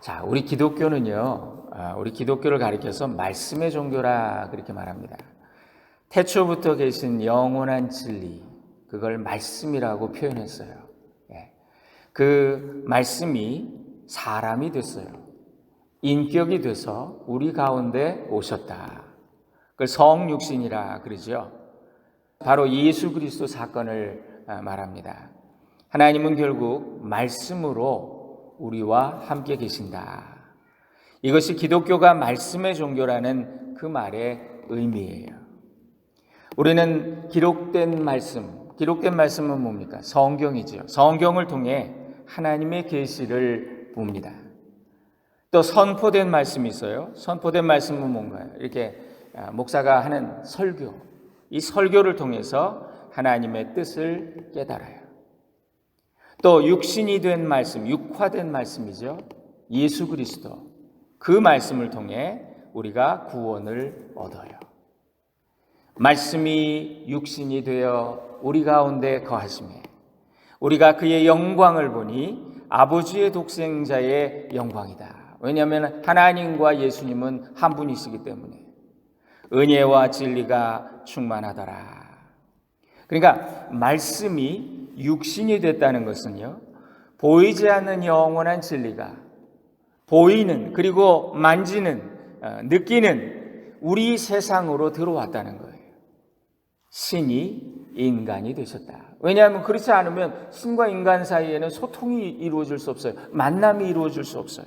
자, 우리 기독교는요, 아, 우리 기독교를 가리켜서 말씀의 종교라 그렇게 말합니다. 태초부터 계신 영원한 진리, 그걸 말씀이라고 표현했어요. 예. 그 말씀이 사람이 됐어요. 인격이 돼서 우리 가운데 오셨다. 그걸 성육신이라 그러죠. 바로 예수 그리스도 사건을 아, 말합니다. 하나님은 결국 말씀으로 우리와 함께 계신다. 이것이 기독교가 말씀의 종교라는 그 말의 의미예요. 우리는 기록된 말씀, 기록된 말씀은 뭡니까? 성경이죠. 성경을 통해 하나님의 계시를 봅니다. 또 선포된 말씀이 있어요. 선포된 말씀은 뭔가요? 이렇게 아, 목사가 하는 설교. 이 설교를 통해서 하나님의 뜻을 깨달아요. 또 육신이 된 말씀, 육화된 말씀이죠. 예수 그리스도. 그 말씀을 통해 우리가 구원을 얻어요. 말씀이 육신이 되어 우리 가운데 거하심에 우리가 그의 영광을 보니 아버지의 독생자의 영광이다. 왜냐하면 하나님과 예수님은 한 분이시기 때문에 은혜와 진리가 충만하더라. 그러니까 말씀이 육신이 됐다는 것은요. 보이지 않는 영원한 진리가 보이는 그리고 만지는 어, 느끼는 우리 세상으로 들어왔다는 거예요. 신이 인간이 되셨다. 왜냐하면 그렇지 않으면 신과 인간 사이에는 소통이 이루어질 수 없어요. 만남이 이루어질 수 없어요.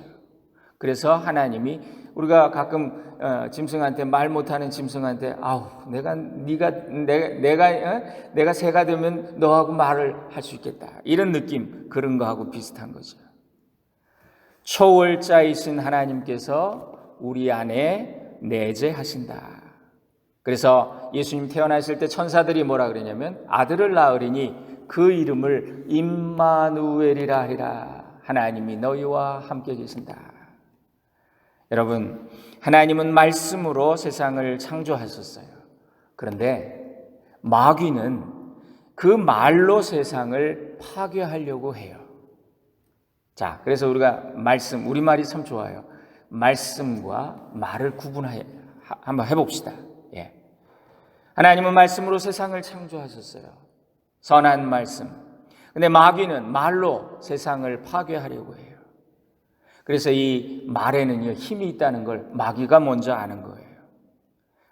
그래서 하나님이 우리가 가끔 어, 짐승한테 말 못하는 짐승한테 아우 내가 네가 내가 내가 어? 내가 새가 되면 너하고 말을 할 수 있겠다 이런 느낌 그런 거하고 비슷한 거죠. 초월자이신 하나님께서 우리 안에 내재하신다. 그래서 예수님 태어나실 때 천사들이 뭐라 그러냐면 아들을 낳으리니 그 이름을 임마누엘이라 하리라. 하나님이 너희와 함께 계신다. 여러분, 하나님은 말씀으로 세상을 창조하셨어요. 그런데 마귀는 그 말로 세상을 파괴하려고 해요. 자, 그래서 우리가 말씀, 우리말이 참 좋아요. 말씀과 말을 구분해, 한번 해봅시다. 예. 하나님은 말씀으로 세상을 창조하셨어요. 선한 말씀. 근데 마귀는 말로 세상을 파괴하려고 해요. 그래서 이 말에는요, 힘이 있다는 걸 마귀가 먼저 아는 거예요.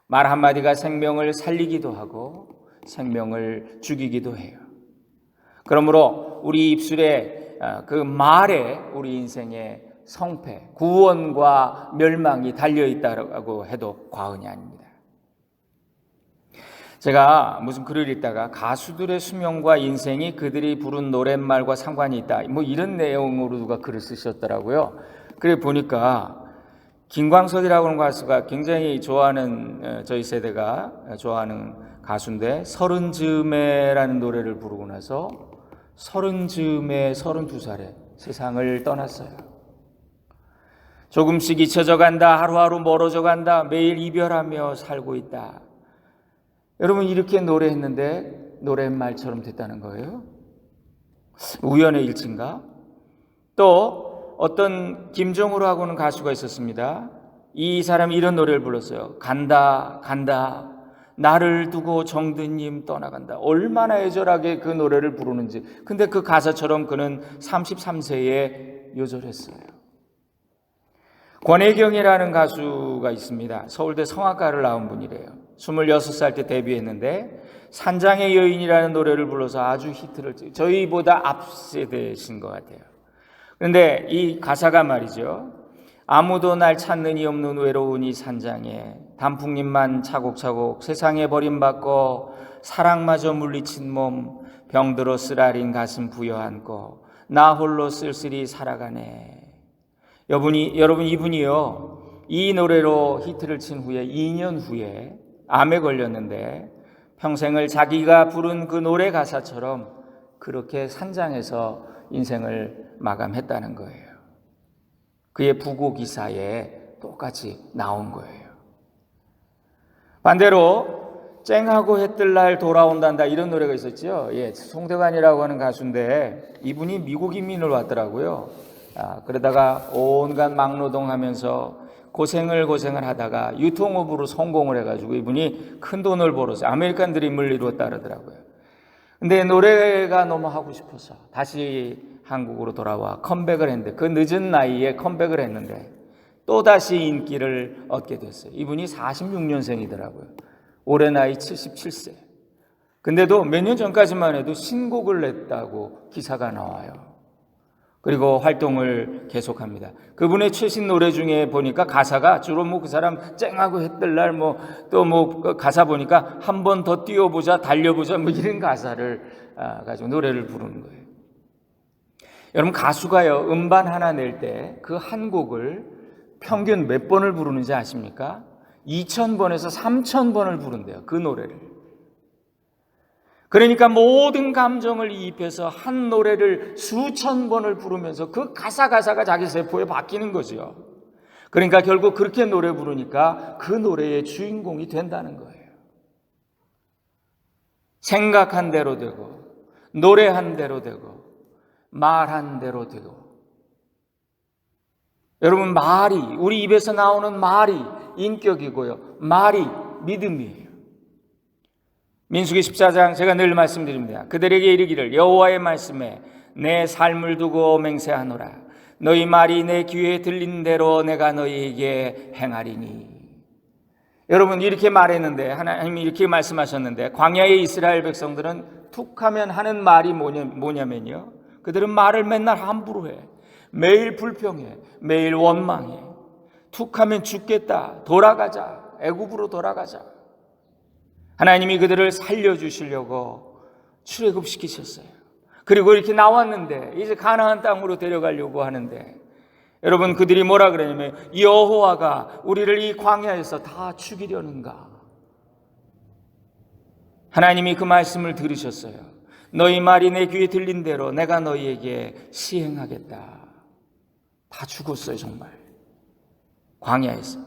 말 한마디가 생명을 살리기도 하고 생명을 죽이기도 해요. 그러므로 우리 입술에 어, 그 말에 우리 인생의 성패, 구원과 멸망이 달려 있다고 해도 과언이 아닙니다. 제가 무슨 글을 읽다가 가수들의 수명과 인생이 그들이 부른 노랫말과 상관이 있다. 뭐 이런 내용으로 누가 글을 쓰셨더라고요. 그래 보니까 김광석이라고 하는 가수가 굉장히 좋아하는 어, 저희 세대가 좋아하는 가수인데 서른 즈음에라는 노래를 부르고 나서 서른 즈음에 서른 두 살에 세상을 떠났어요. 조금씩 잊혀져 간다. 하루하루 멀어져 간다. 매일 이별하며 살고 있다. 여러분 이렇게 노래했는데 노랫말처럼 됐다는 거예요? 우연의 일치인가? 또 어떤 김종우라고 하는 가수가 있었습니다. 이 사람이 이런 노래를 불렀어요. 간다 간다 나를 두고 정든님 떠나간다. 얼마나 애절하게 그 노래를 부르는지. 근데 그 가사처럼 그는 33세에 요절했어요. 권혜경이라는 가수가 있습니다. 서울대 성악가를 나온 분이래요. 26살 때 데뷔했는데 산장의 여인이라는 노래를 불러서 아주 히트를 저희보다 앞 세대신 것 같아요. 그런데 이 가사가 말이죠. 아무도 날 찾는 이 없는 외로운 이 산장에 단풍잎만 차곡차곡 세상에 버림받고 사랑마저 물리친 몸 병들어 쓰라린 가슴 부여안고 나 홀로 쓸쓸히 살아가네. 여분이, 여러분 이분이요. 이 노래로 히트를 친 후에 2년 후에 암에 걸렸는데 평생을 자기가 부른 그 노래 가사처럼 그렇게 산장에서 인생을 마감했다는 거예요. 그의 부고 기사에 똑같이 나온 거예요. 반대로 쨍하고 해 뜰 날 돌아온단다 이런 노래가 있었죠. 예, 송대관이라고 하는 가수인데 이분이 미국 이민을 왔더라고요. 아, 그러다가 온갖 막노동 하면서 고생을 고생을 하다가 유통업으로 성공을 해가지고 이분이 큰 돈을 벌어서 아메리칸 드림을 이루었다 그러더라고요. 근데 노래가 너무 하고 싶어서 다시 한국으로 돌아와 컴백을 했는데 그 늦은 나이에 컴백을 했는데 또 다시 인기를 얻게 됐어요. 이분이 46년생이더라고요. 올해 나이 77세. 근데도 몇 년 전까지만 해도 신곡을 냈다고 기사가 나와요. 그리고 활동을 계속합니다. 그분의 최신 노래 중에 보니까 가사가 주로 뭐 그 사람 쨍하고 했던 날뭐또뭐 가사 보니까 한 번 더 뛰어보자 달려보자 뭐 이런 가사를 아, 가지고 노래를 부르는 거예요. 여러분 가수가요 음반 하나 낼 때 그 한 곡을 평균 몇 번을 부르는지 아십니까? 2,000번에서 3,000번을 부른대요. 그 노래를. 그러니까 모든 감정을 이입해서 한 노래를 수천 번을 부르면서 그 가사 가사가 자기 세포에 바뀌는 거죠. 그러니까 결국 그렇게 노래 부르니까 그 노래의 주인공이 된다는 거예요. 생각한 대로 되고 노래한 대로 되고 말한 대로 되고 여러분 말이 우리 입에서 나오는 말이 인격이고요. 말이 믿음이에요. 민수기 14장 제가 늘 말씀드립니다. 그들에게 이르기를 여호와의 말씀에 내 삶을 두고 맹세하노라. 너희 말이 내 귀에 들린 대로 내가 너희에게 행하리니. 여러분 이렇게 말했는데 하나님이 이렇게 말씀하셨는데 광야의 이스라엘 백성들은 툭하면 하는 말이 뭐냐, 뭐냐면요. 그들은 말을 맨날 함부로 해. 매일 불평해. 매일 원망해. 툭하면 죽겠다. 돌아가자. 애굽으로 돌아가자. 하나님이 그들을 살려주시려고 출애굽시키셨어요. 그리고 이렇게 나왔는데 이제 가나안 땅으로 데려가려고 하는데 여러분 그들이 뭐라 그러냐면 여호와가 우리를 이 광야에서 다 죽이려는가? 하나님이 그 말씀을 들으셨어요. 너희 말이 내 귀에 들린 대로 내가 너희에게 시행하겠다. 다 죽었어요, 정말. 광야에서.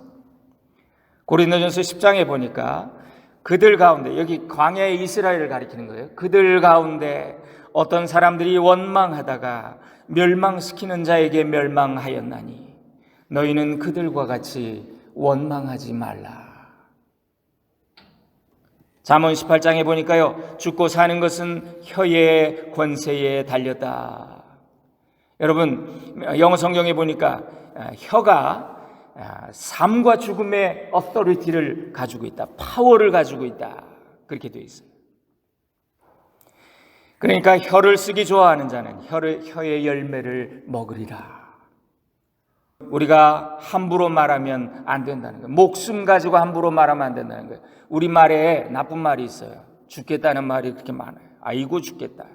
고린도전서 10장에 보니까 그들 가운데 여기 광야의 이스라엘을 가리키는 거예요. 그들 가운데 어떤 사람들이 원망하다가 멸망시키는 자에게 멸망하였나니 너희는 그들과 같이 원망하지 말라. 잠언 18장에 보니까요. 죽고 사는 것은 혀의 권세에 달렸다. 여러분 영어 성경에 보니까 혀가 삶과 죽음의 어토리티를 가지고 있다. 파워를 가지고 있다. 그렇게 되어 있어요. 그러니까 혀를 쓰기 좋아하는 자는 혀를, 혀의 열매를 먹으리라. 우리가 함부로 말하면 안 된다는 거예요. 목숨 가지고 함부로 말하면 안 된다는 거예요. 우리 말에 나쁜 말이 있어요. 죽겠다는 말이 그렇게 많아요. 아이고 죽겠다.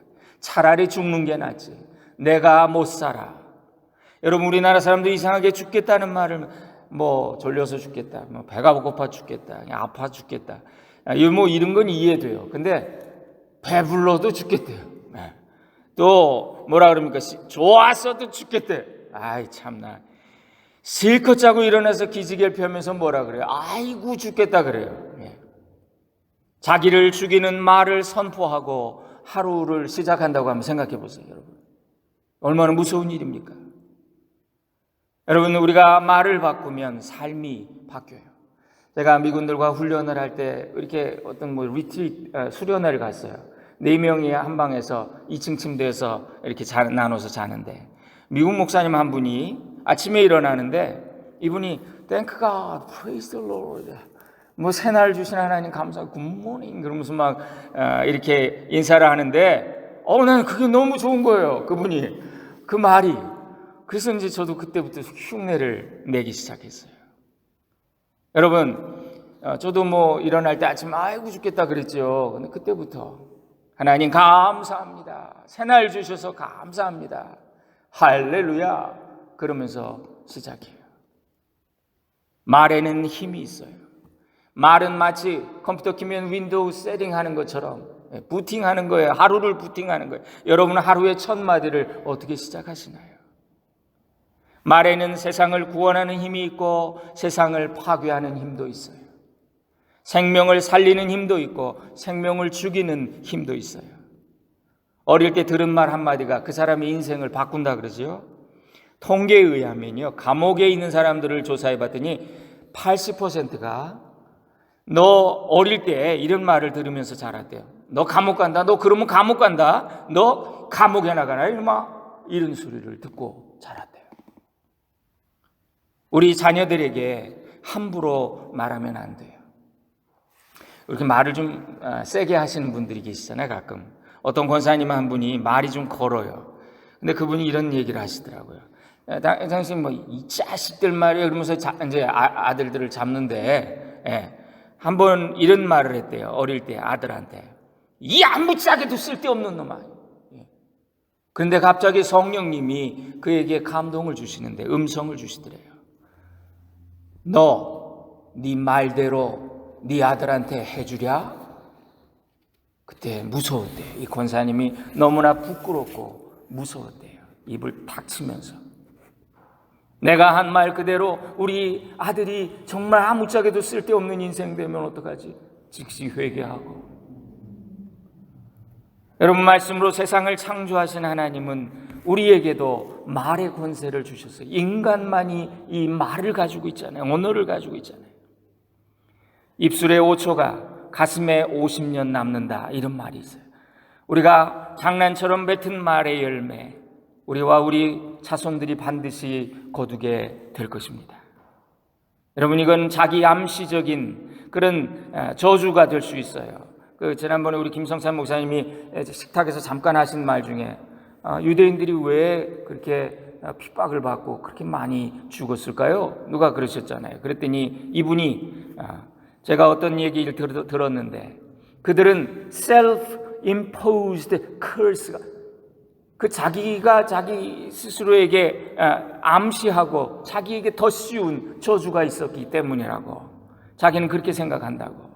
차라리 죽는 게 낫지. 내가 못 살아. 여러분 우리나라 사람들 이상하게 죽겠다는 말을 뭐 졸려서 죽겠다, 뭐 배가 고파 죽겠다, 아파 죽겠다. 뭐 이런 건 이해돼요. 근데 배불러도 죽겠대요. 네. 또 뭐라 그럽니까? 좋았어도 죽겠대. 아이 참나. 실컷 자고 일어나서 기지개를 펴면서 뭐라 그래요? 아이고 죽겠다 그래요. 예. 자기를 죽이는 말을 선포하고 하루를 시작한다고 한번 생각해 보세요, 여러분. 얼마나 무서운 일입니까? 여러분, 우리가 말을 바꾸면 삶이 바뀌어요. 제가 미군들과 훈련을 할 때 이렇게 어떤 뭐 리트리 수련회를 갔어요. 네 명이 한 방에서 2층 침대에서 이렇게 자, 나눠서 자는데 미국 목사님 한 분이 아침에 일어나는데 이분이 Thank God, Praise the Lord. 뭐 새날 주신 하나님 감사, 굿모닝 그러면서 막 어, 이렇게 인사를 하는데 어 나는 그게 너무 좋은 거예요. 그분이 그 말이 그래서 이제 저도 그때부터 흉내를 내기 시작했어요. 여러분, 어, 저도 뭐 일어날 때 아침 아이고 죽겠다 그랬죠. 근데 그때부터 하나님 감사합니다. 새날 주셔서 감사합니다. 할렐루야. 그러면서 시작해요. 말에는 힘이 있어요. 말은 마치 컴퓨터 키면 윈도우 세팅하는 것처럼 예, 부팅하는 거예요. 하루를 부팅하는 거예요. 여러분은 하루의 첫 마디를 어떻게 시작하시나요? 말에는 세상을 구원하는 힘이 있고 세상을 파괴하는 힘도 있어요. 생명을 살리는 힘도 있고 생명을 죽이는 힘도 있어요. 어릴 때 들은 말 한마디가 그 사람의 인생을 바꾼다 그러죠. 통계에 의하면요. 감옥에 있는 사람들을 조사해 봤더니 80%가 너 어릴 때 이런 말을 들으면서 자랐대요. 너 감옥 간다. 너 그러면 감옥 간다. 너 감옥에 나가라. 이마 이런 소리를 듣고 자랐대요. 우리 자녀들에게 함부로 말하면 안 돼요. 이렇게 말을 좀 아, 세게 하시는 분들이 계시잖아요, 가끔. 어떤 권사님 한 분이 말이 좀 걸어요. 근데 그분이 이런 얘기를 하시더라고요. 당신 뭐 이 자식들 말이야 그러면서 자- 이제 아, 들들을 잡는데 예, 한번 이런 말을 했대요. 어릴 때 아들한테 이 아무짝에도 쓸데없는 놈아. 예. 그런데 갑자기 성령님이 그에게 감동을 주시는데 음성을 주시더래요. 너 네 말대로 네 아들한테 해주랴? 그때 무서웠대요. 이 권사님이 너무나 부끄럽고 무서웠대요. 입을 탁 치면서. 내가 한 말 그대로 우리 아들이 정말 아무짝에도 쓸데없는 인생 되면 어떡하지? 즉시 회개하고. 여러분 말씀으로 세상을 창조하신 하나님은 우리에게도 말의 권세를 주셨어요. 인간만이 이 말을 가지고 있잖아요. 언어를 가지고 있잖아요. 입술에 5초가 가슴에 50년 남는다. 이런 말이 있어요. 우리가 장난처럼 뱉은 말의 열매, 우리와 우리 자손들이 반드시 거두게 될 것입니다. 여러분, 이건 자기 암시적인 그런 아, 저주가 될 수 있어요. 그 지난번에 우리 김성찬 목사님이 식탁에서 잠깐 하신 말 중에 아, 유대인들이 왜 그렇게 아, 핍박을 받고 그렇게 많이 죽었을까요? 누가 그러셨잖아요. 그랬더니 이분이 아, 제가 어떤 얘기를 들- 들었는데 그들은 self-imposed curse가 그 자기가 자기 스스로에게 아, 암시하고 자기에게 더 쉬운 저주가 있었기 때문이라고 자기는 그렇게 생각한다고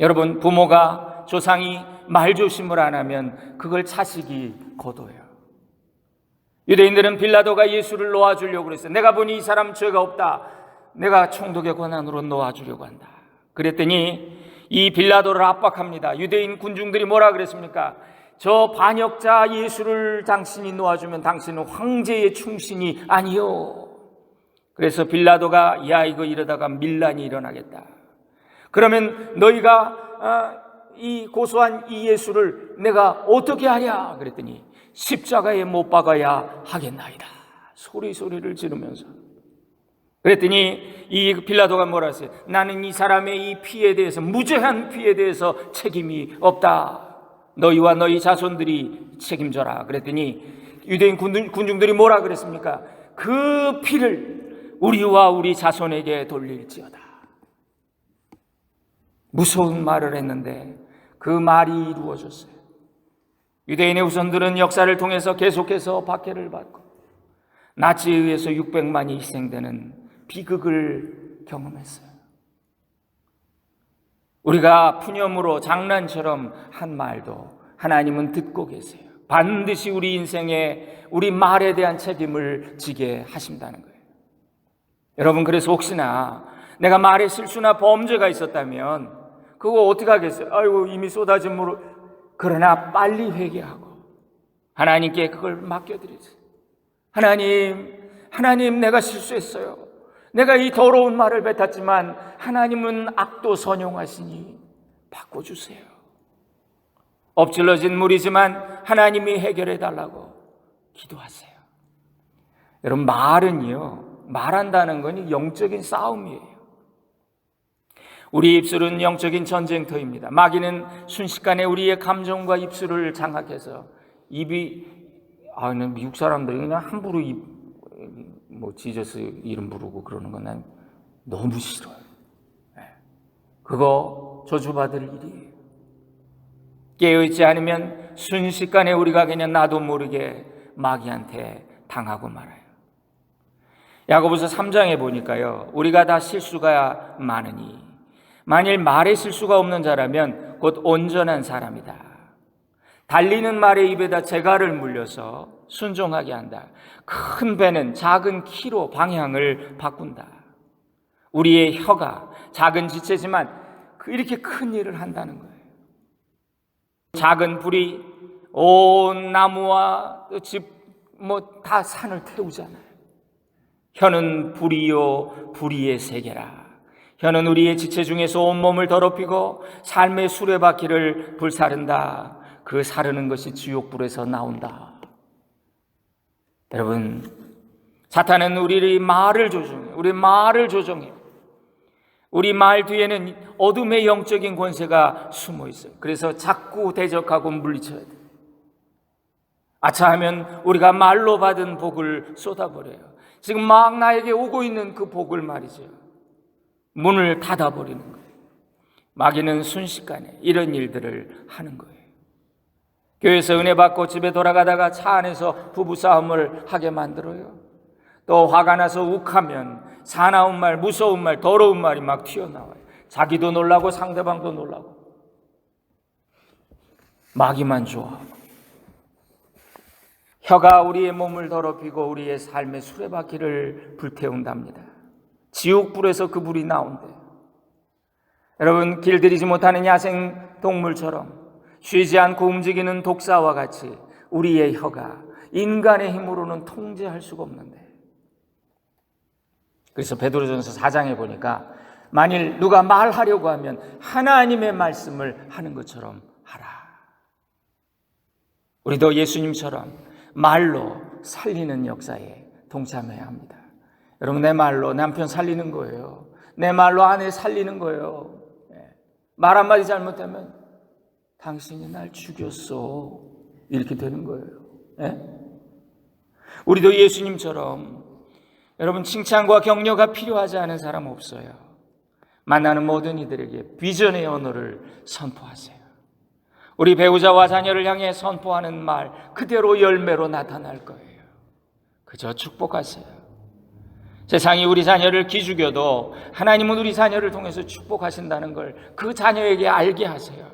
여러분 부모가 조상이 말조심을 안 하면 그걸 자식이 거둬요. 유대인들은 빌라도가 예수를 놓아주려고 그랬어요. 내가 보니 이 사람 죄가 없다. 내가 총독의 권한으로 놓아주려고 한다. 그랬더니 이 빌라도를 압박합니다. 유대인 군중들이 뭐라 그랬습니까? 저 반역자 예수를 당신이 놓아주면 당신은 황제의 충신이 아니요. 그래서 빌라도가 야 이거 이러다가 밀란이 일어나겠다. 그러면 너희가 아, 이 고소한 이 예수를 내가 어떻게 하랴? 그랬더니 십자가에 못 박아야 하겠나이다. 소리 소리를 지르면서 그랬더니 이 빌라도가 뭐라 했어요? 나는 이 사람의 이 피에 대해서 무죄한 피에 대해서 책임이 없다. 너희와 너희 자손들이 책임져라. 그랬더니 유대인 군중- 군중들이 뭐라 그랬습니까? 그 피를 우리와 우리 자손에게 돌릴지어다. 무서운 말을 했는데 그 말이 이루어졌어요. 유대인의 후손들은 역사를 통해서 계속해서 박해를 받고 나치에 의해서 600만이 희생되는 비극을 경험했어요. 우리가 푸념으로 장난처럼 한 말도 하나님은 듣고 계세요. 반드시 우리 인생에 우리 말에 대한 책임을 지게 하신다는 거예요. 여러분 그래서 혹시나 내가 말에 실수나 범죄가 있었다면 그거 어떻게 하겠어요? 아이고 이미 쏟아진 물을 그러나 빨리 회개하고 하나님께 그걸 맡겨드리세요. 하나님, 하나님 내가 실수했어요. 내가 이 더러운 말을 뱉었지만 하나님은 악도 선용하시니 바꿔주세요. 엎질러진 물이지만 하나님이 해결해 달라고 기도하세요. 여러분 말은요 말한다는 건 영적인 싸움이에요. 우리 입술은 영적인 전쟁터입니다. 마귀는 순식간에 우리의 감정과 입술을 장악해서 입이 아 는 미국 사람들이 그냥 함부로 입, 뭐 지저스 이름 부르고 그러는 건 난 너무 싫어요. 예. 그거 저주받을 일이에요. 깨어있지 않으면 순식간에 우리가 그냥 나도 모르게 마귀한테 당하고 말아요. 야고보서 3장에 보니까요. 우리가 다 실수가 많으니 만일 말에 실수가 없는 자라면 곧 온전한 사람이다. 달리는 말의 입에다 재갈을 물려서 순종하게 한다. 큰 배는 작은 키로 방향을 바꾼다. 우리의 혀가 작은 지체지만 그 이렇게 큰 일을 한다는 거예요. 작은 불이 온 나무와 집 뭐 다 산을 태우잖아요. 혀는 불이요 불의의 세계라. 혀는 우리의 지체 중에서 온몸을 더럽히고 삶의 수레바퀴를 불사른다. 그 사르는 것이 지옥불에서 나온다. 여러분, 사탄은 우리의 말을 조종해. 우리 말을 조종해. 우리 말 뒤에는 어둠의 영적인 권세가 숨어 있어요. 그래서 자꾸 대적하고 물리쳐야 돼. 아차 하면 우리가 말로 받은 복을 쏟아버려요. 지금 막 나에게 오고 있는 그 복을 말이죠. 문을 닫아버리는 거예요. 마귀는 순식간에 이런 일들을 하는 거예요. 교회에서 은혜 받고 집에 돌아가다가 차 안에서 부부싸움을 하게 만들어요. 또 화가 나서 욱하면 사나운 말, 무서운 말, 더러운 말이 막 튀어나와요. 자기도 놀라고 상대방도 놀라고. 마귀만 좋아하고. 혀가 우리의 몸을 더럽히고 우리의 삶의 수레바퀴를 불태운답니다. 지옥불에서 그 불이 나온대. 여러분, 길들이지 못하는 야생 동물처럼 쉬지 않고 움직이는 독사와 같이 우리의 혀가 인간의 힘으로는 통제할 수가 없는데. 그래서 베드로전서 4장에 보니까 만일 누가 말하려고 하면 하나님의 말씀을 하는 것처럼 하라. 우리도 예수님처럼 말로 살리는 역사에 동참해야 합니다. 여러분 내 말로 남편 살리는 거예요. 내 말로 아내 살리는 거예요. 예. 말 한마디 잘못하면 당신이 날 죽였어. 이렇게 되는 거예요. 예? 우리도 예수님처럼 여러분 칭찬과 격려가 필요하지 않은 사람 없어요. 만나는 모든 이들에게 비전의 언어를 선포하세요. 우리 배우자와 자녀를 향해 선포하는 말 그대로 열매로 나타날 거예요. 그저 축복하세요. 세상이 우리 자녀를 기죽여도 하나님은 우리 자녀를 통해서 축복하신다는 걸 그 자녀에게 알게 하세요.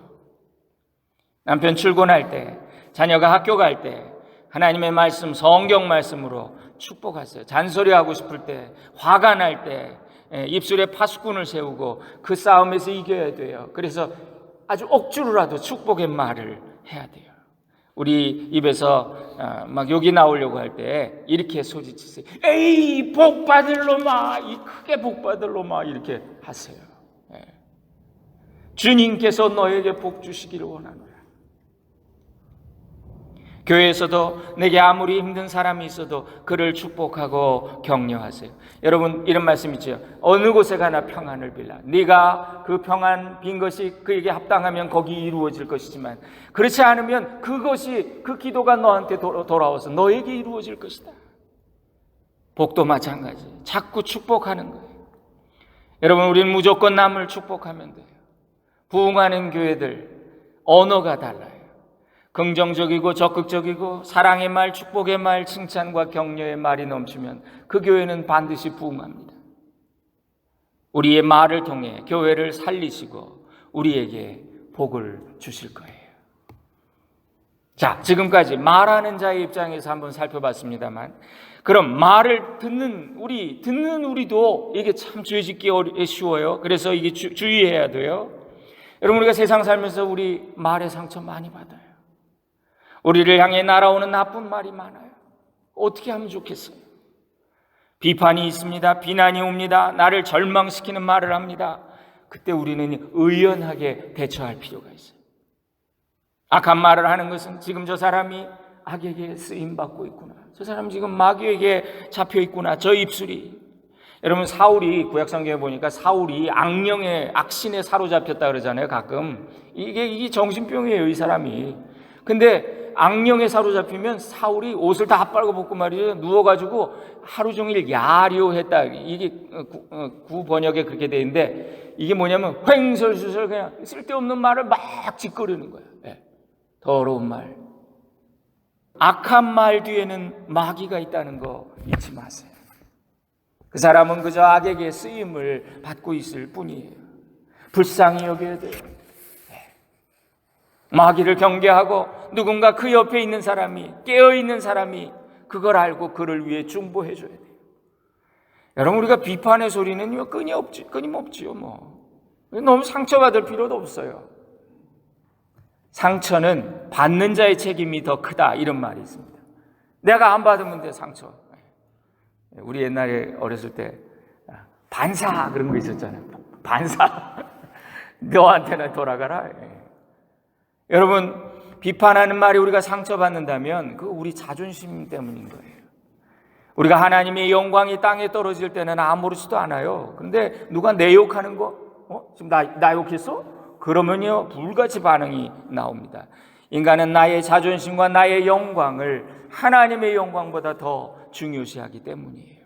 남편 출근할 때, 자녀가 학교 갈 때, 하나님의 말씀, 성경 말씀으로 축복하세요. 잔소리하고 싶을 때, 화가 날 때, 예, 입술에 파수꾼을 세우고 그 싸움에서 이겨야 돼요. 그래서 아주 억지로라도 축복의 말을 해야 돼요. 우리 입에서 어, 막 욕이 나오려고 할 때 이렇게 소리치세요. 에이 복 받을 놈아, 이 크게 복 받을 놈아 이렇게 하세요. 예. 주님께서 너에게 복 주시기를 원하노라. 교회에서도 내게 아무리 힘든 사람이 있어도 그를 축복하고 격려하세요. 여러분 이런 말씀 있죠. 어느 곳에 가나 평안을 빌라. 네가 그 평안 빈 것이 그에게 합당하면 거기 이루어질 것이지만 그렇지 않으면 그것이 그 기도가 너한테 돌아와서 너에게 이루어질 것이다. 복도 마찬가지. 자꾸 축복하는 거예요. 여러분 우리는 무조건 남을 축복하면 돼요. 부흥하는 교회들 언어가 달라요. 긍정적이고 적극적이고 사랑의 말, 축복의 말, 칭찬과 격려의 말이 넘치면 그 교회는 반드시 부흥합니다. 우리의 말을 통해 교회를 살리시고 우리에게 복을 주실 거예요. 자, 지금까지 말하는 자의 입장에서 한번 살펴봤습니다만, 그럼 말을 듣는 우리, 듣는 우리도 이게 참 죄짓기 쉬워요. 그래서 이게 주, 주의해야 돼요. 여러분, 우리가 세상 살면서 우리 말에 상처 많이 받아요. 우리를 향해 날아오는 나쁜 말이 많아요. 어떻게 하면 좋겠어요? 비판이 있습니다. 비난이 옵니다. 나를 절망시키는 말을 합니다. 그때 우리는 의연하게 대처할 필요가 있어요. 악한 말을 하는 것은 지금 저 사람이 악에게 쓰임 받고 있구나. 저 사람 지금 마귀에게 잡혀 있구나. 저 입술이. 여러분 사울이 구약 성경에 보니까 사울이 악령의 악신에 사로잡혔다 그러잖아요. 가끔 이게 이게 정신병이에요. 이 사람이. 근데 악령에 사로잡히면 사울이 옷을 다 빨고 벗고 말이죠. 누워가지고 하루 종일 야료했다. 이게 구, 어, 구 번역에 그렇게 돼 있는데 이게 뭐냐면 횡설수설 그냥 쓸데없는 말을 막 짓거리는 거예요. 네. 더러운 말. 악한 말 뒤에는 마귀가 있다는 거 잊지 마세요. 그 사람은 그저 악에게 쓰임을 받고 있을 뿐이에요. 불쌍히 여겨야 돼요. 마귀를 경계하고 누군가 그 옆에 있는 사람이 깨어 있는 사람이 그걸 알고 그를 위해 중보해 줘야 돼요. 여러분 우리가 비판의 소리는 끊임없지 끊임없지요 뭐 너무 상처받을 필요도 없어요. 상처는 받는 자의 책임이 더 크다 이런 말이 있습니다. 내가 안 받으면 돼 상처. 우리 옛날에 어렸을 때 반사 그런 거 있었잖아요. 반사. 너한테는 돌아가라. 예. 여러분 비판하는 말이 우리가 상처받는다면 그 우리 자존심 때문인 거예요. 우리가 하나님의 영광이 땅에 떨어질 때는 아무렇지도 않아요. 그런데 누가 내 욕하는 거, 어? 지금 나, 나 욕했어? 그러면요, 불같이 반응이 나옵니다. 인간은 나의 자존심과 나의 영광을 하나님의 영광보다 더 중요시하기 때문이에요.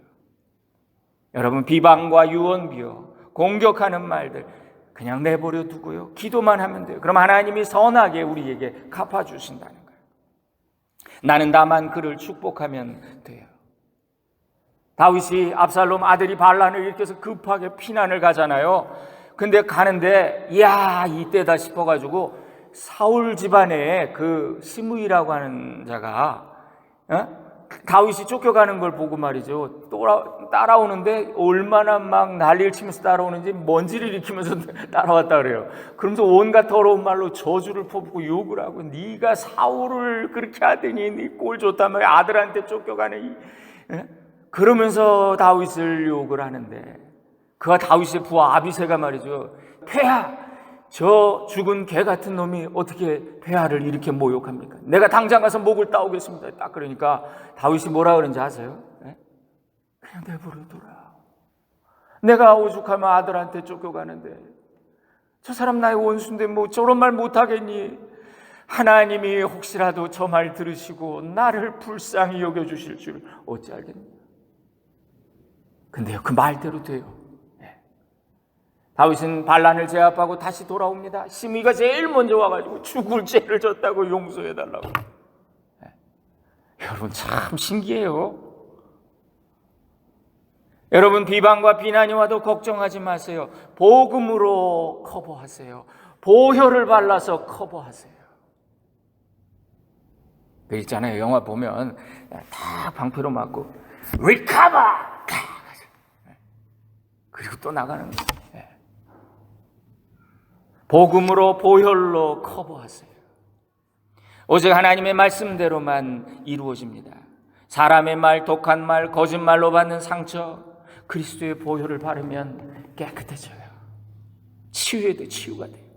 여러분, 비방과 유언비어, 공격하는 말들, 그냥 내버려 두고요. 기도만 하면 돼요. 그럼 하나님이 선하게 우리에게 갚아주신다는 거예요. 나는 다만 그를 축복하면 돼요. 다윗이 압살롬 아들이 반란을 일으켜서 급하게 피난을 가잖아요. 근데 가는데 야 이때다 싶어가지고 사울 집안에 그 시므이라고 하는 자가 어? 다윗이 쫓겨가는 걸 보고 말이죠. 또 라, 따라오는데 얼마나 막 난리를 치면서 따라오는지 먼지를 일으키면서 따라왔다 그래요. 그러면서 온갖 더러운 말로 저주를 퍼붓고 욕을 하고 네가 사울을 그렇게 하더니 네꼴 좋다며 아들한테 쫓겨가는 이 예? 그러면서 다윗을 욕을 하는데 그가 다윗의 부하 아비세가 말이죠. 폐하 저 죽은 개 같은 놈이 어떻게 폐하를 이렇게 모욕합니까? 내가 당장 가서 목을 따오겠습니다. 딱 그러니까 다윗이 뭐라 그런지 아세요? 네? 그냥 내버려둬라. 내가 오죽하면 아들한테 쫓겨가는데 저 사람 나의 원수인데 뭐 저런 말 못하겠니? 하나님이 혹시라도 저 말 들으시고 나를 불쌍히 여겨주실 줄 어찌 알겠니? 근데요 그 말대로 돼요. 다윗은 반란을 제압하고 다시 돌아옵니다. 시므이가 제일 먼저 와가지고 죽을 죄를 졌다고 용서해달라고. 네. 여러분 참 신기해요. 여러분 비방과 비난이 와도 걱정하지 마세요. 복음으로 커버하세요. 보혈을 발라서 커버하세요. 그 있잖아요. 영화 보면 다 방패로 맞고 리카버 그리고 또 나가는 거예요. 복음으로 보혈로 커버하세요. 오직 하나님의 말씀대로만 이루어집니다. 사람의 말, 독한 말, 거짓말로 받는 상처, 그리스도의 보혈을 바르면 깨끗해져요. 치유에도 치유가 돼요.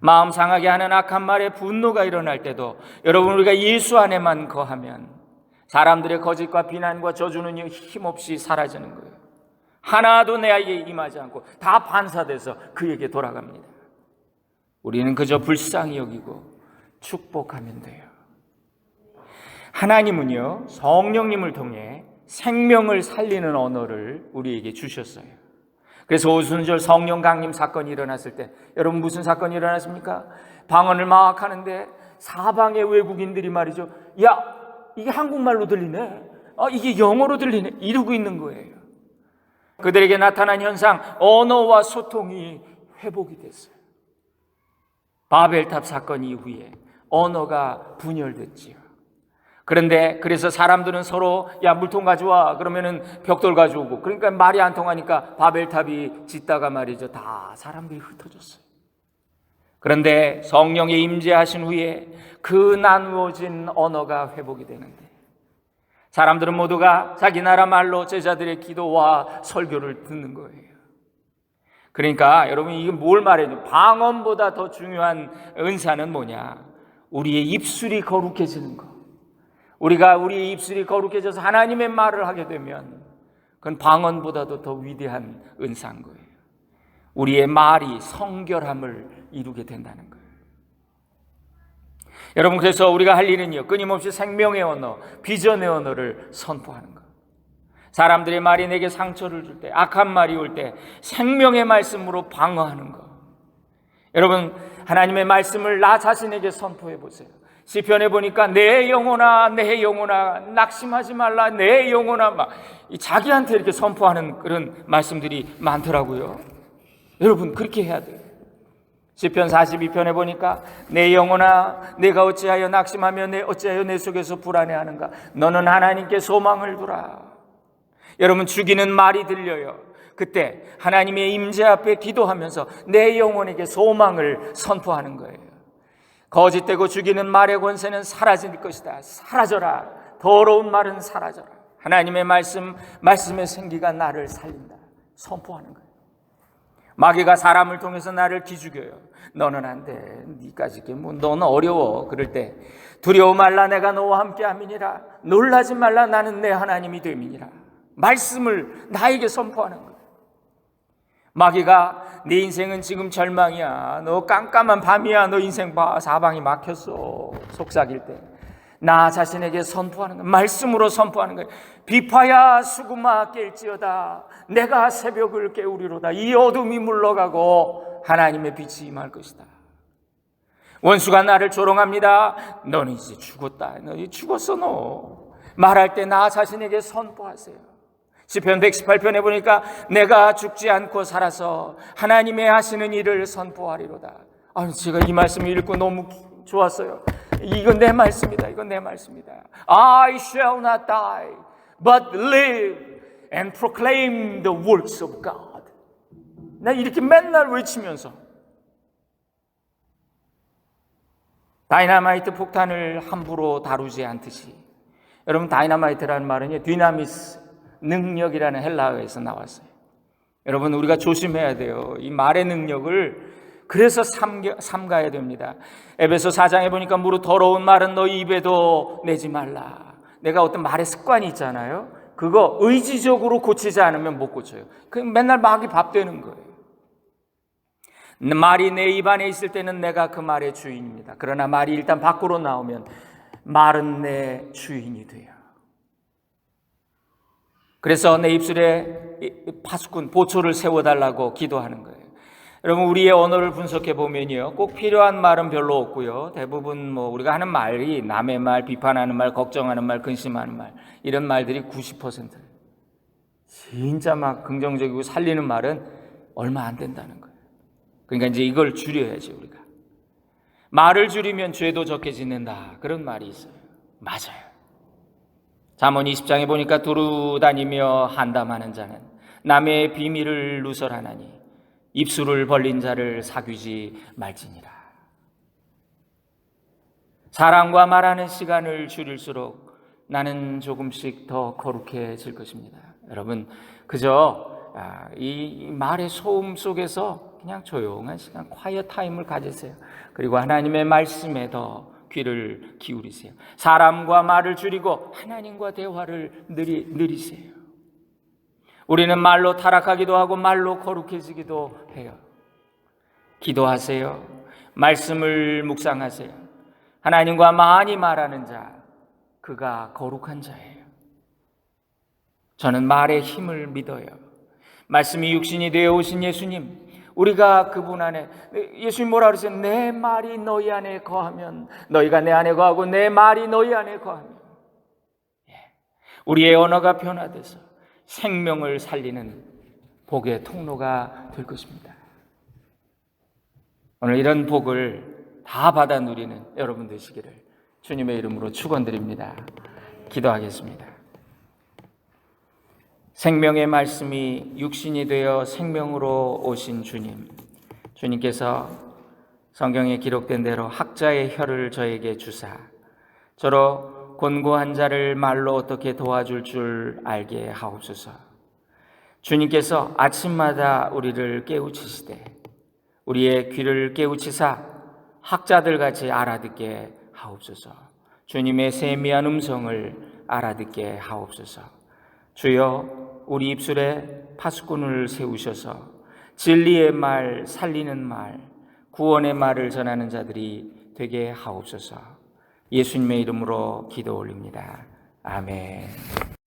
마음 상하게 하는 악한 말에 분노가 일어날 때도 여러분 우리가 예수 안에만 거하면 사람들의 거짓과 비난과 저주는 힘없이 사라지는 거예요. 하나도 내에게 임하지 않고 다 반사돼서 그에게 돌아갑니다. 우리는 그저 불쌍히 여기고 축복하면 돼요. 하나님은요, 성령님을 통해 생명을 살리는 언어를 우리에게 주셨어요. 그래서 오순절 성령 강림 사건이 일어났을 때, 여러분 무슨 사건이 일어났습니까? 방언을 막 하는데 사방의 외국인들이 말이죠. 야, 이게 한국말로 들리네. 아, 이게 영어로 들리네. 이러고 있는 거예요. 그들에게 나타난 현상, 언어와 소통이 회복이 됐어요. 바벨탑 사건 이후에 언어가 분열됐지요. 그런데 그래서 사람들은 서로 야 물통 가져와 그러면은 벽돌 가져오고 그러니까 말이 안 통하니까 바벨탑이 짓다가 말이죠 다 사람들이 흩어졌어요. 그런데 성령의 임재하신 후에 그 나누어진 언어가 회복이 되는데 사람들은 모두가 자기 나라 말로 제자들의 기도와 설교를 듣는 거예요. 그러니까 여러분 이게 뭘 말해요? 방언보다 더 중요한 은사는 뭐냐? 우리의 입술이 거룩해지는 거. 우리가 우리의 입술이 거룩해져서 하나님의 말을 하게 되면 그건 방언보다도 더 위대한 은사인 거예요. 우리의 말이 성결함을 이루게 된다는 거예요. 여러분 그래서 우리가 할 일은요 끊임없이 생명의 언어, 비전의 언어를 선포하는 거. 사람들의 말이 내게 상처를 줄 때, 악한 말이 올 때 생명의 말씀으로 방어하는 것. 여러분, 하나님의 말씀을 나 자신에게 선포해 보세요. 시편에 보니까 내 영혼아, 내 영혼아, 낙심하지 말라, 내 영혼아, 막 자기한테 이렇게 선포하는 그런 말씀들이 많더라고요. 여러분, 그렇게 해야 돼요. 시편 42편에 보니까 내 영혼아 내가 어찌하여 낙심하며 내 어찌하여 내 속에서 불안해하는가 너는 하나님께 소망을 두라 여러분 죽이는 말이 들려요. 그때 하나님의 임재 앞에 기도하면서 내 영혼에게 소망을 선포하는 거예요. 거짓되고 죽이는 말의 권세는 사라질 것이다. 사라져라. 더러운 말은 사라져라. 하나님의 말씀, 말씀의 생기가 나를 살린다. 선포하는 거예요. 마귀가 사람을 통해서 나를 기죽여요. 너는 안 돼. 니까지 뭐 너는 어려워. 그럴 때 두려워 말라 내가 너와 함께 함이니라. 놀라지 말라 나는 내 하나님이 됨이니라. 말씀을 나에게 선포하는 거예요. 마귀가 네 인생은 지금 절망이야. 너 깜깜한 밤이야. 너 인생 봐. 사방이 막혔어. 속삭일 때. 나 자신에게 선포하는 거예요. 말씀으로 선포하는 거예요. 비파야 수구마 깰지어다. 내가 새벽을 깨우리로다. 이 어둠이 물러가고 하나님의 빛이 임할 것이다. 원수가 나를 조롱합니다. 너는 이제 죽었다. 너 죽었어 너. 말할 때 나 자신에게 선포하세요. 시편 118편에 보니까 내가 죽지 않고 살아서 하나님의 하시는 일을 선포하리로다. 아, 제가 이 말씀을 읽고 너무 좋았어요. 이건 내 말씀이다. 이건 내 말씀이다. I shall not die, but live and proclaim the works of God. 나 이렇게 맨날 외치면서 다이나마이트 폭탄을 함부로 다루지 않듯이 여러분 다이나마이트라는 말은요 디나미스 능력이라는 헬라어에서 나왔어요. 여러분 우리가 조심해야 돼요. 이 말의 능력을 그래서 삼겨, 삼가야 됩니다. 에베소 4장에 보니까 무릇 더러운 말은 너희 입에도 내지 말라. 내가 어떤 말의 습관이 있잖아요. 그거 의지적으로 고치지 않으면 못 고쳐요. 그 맨날 막이 밥 되는 거예요. 말이 내 입 안에 있을 때는 내가 그 말의 주인입니다. 그러나 말이 일단 밖으로 나오면 말은 내 주인이 돼요. 그래서 내 입술에 파수꾼 보초를 세워달라고 기도하는 거예요. 여러분 우리의 언어를 분석해 보면요, 꼭 필요한 말은 별로 없고요. 대부분 뭐 우리가 하는 말이 남의 말, 비판하는 말, 걱정하는 말, 근심하는 말 이런 말들이 90%. 진짜 막 긍정적이고 살리는 말은 얼마 안 된다는 거예요. 그러니까 이제 이걸 줄여야지 우리가. 말을 줄이면 죄도 적게 짓는다. 그런 말이 있어요. 맞아요. 잠언 20장에 보니까 두루 다니며 한담하는 자는 남의 비밀을 누설하나니 입술을 벌린 자를 사귀지 말지니라. 사랑과 말하는 시간을 줄일수록 나는 조금씩 더 거룩해질 것입니다. 여러분, 그저 아, 이 말의 소음 속에서 그냥 조용한 시간, 콰이어 타임을 가지세요. 그리고 하나님의 말씀에 더 귀를 기울이세요. 사람과 말을 줄이고 하나님과 대화를 느리, 느리세요. 우리는 말로 타락하기도 하고 말로 거룩해지기도 해요. 기도하세요. 말씀을 묵상하세요. 하나님과 많이 말하는 자, 그가 거룩한 자예요. 저는 말의 힘을 믿어요. 말씀이 육신이 되어 오신 예수님, 우리가 그분 안에 예수님 뭐라 그러세요? 내 말이 너희 안에 거하면 너희가 내 안에 거하고 내 말이 너희 안에 거하면 예. 우리의 언어가 변화돼서 생명을 살리는 복의 통로가 될 것입니다. 오늘 이런 복을 다 받아 누리는 여러분 되시기를 주님의 이름으로 축원드립니다. 기도하겠습니다. 생명의 말씀이 육신이 되어 생명으로 오신 주님. 주님께서 성경에 기록된 대로 학자의 혀를 저에게 주사 저로 곤고한 자를 말로 어떻게 도와줄 줄 알게 하옵소서. 주님께서 아침마다 우리를 깨우치시되 우리의 귀를 깨우치사 학자들 같이 알아듣게 하옵소서. 주님의 세미한 음성을 알아듣게 하옵소서. 주여 우리 입술에 파수꾼을 세우셔서 진리의 말, 살리는 말, 구원의 말을 전하는 자들이 되게 하옵소서. 예수님의 이름으로 기도 올립니다. 아멘.